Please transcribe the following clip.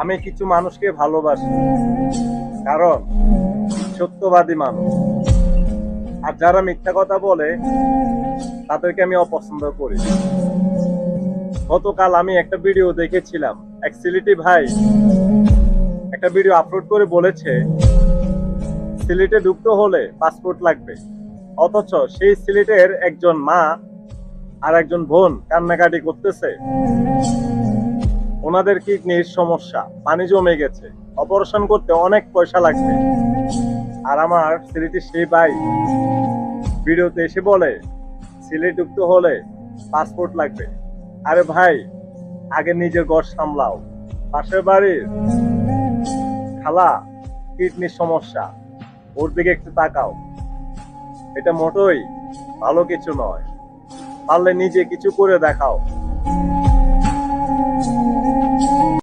আমি কিছু মানুষকে ভালোবাসি। কারণ, সত্যবাদী মানুষ। আর যারা মিথ্যা কথা বলে, তাদেরকে আমি অপছন্দ করি। গতকাল আমি একটা ভিডিও দেখেছিলাম। এক সিলেটি ভাই একটা ভিডিও আপলোড করে বলেছে, সিলেটে ঢুকতে হলে পাসপোর্ট লাগবে। অথচ সেই সিলেটের একজন মা আর একজন বোন কান্নাকাটি করতেছে। ওনাদের কিডনির সমস্যা, পানি জমে গেছে, অপারেশন করতে অনেক পয়সা লাগবে। আর আমার সিলেটের সেই ভাই। ভিডিওতে এসে বলে সিলেট ঢুকতে হলে পাসপোর্ট লাগবে। আরে ভাই, আগে নিজের ঘর সামলাও। পাশের বাড়ির খালা, কিডনির সমস্যা, ওর দিকে একটু তাকাও। এটা মোটই ভালো কিছু নয়। পারলে নিজে কিছু করে দেখাও।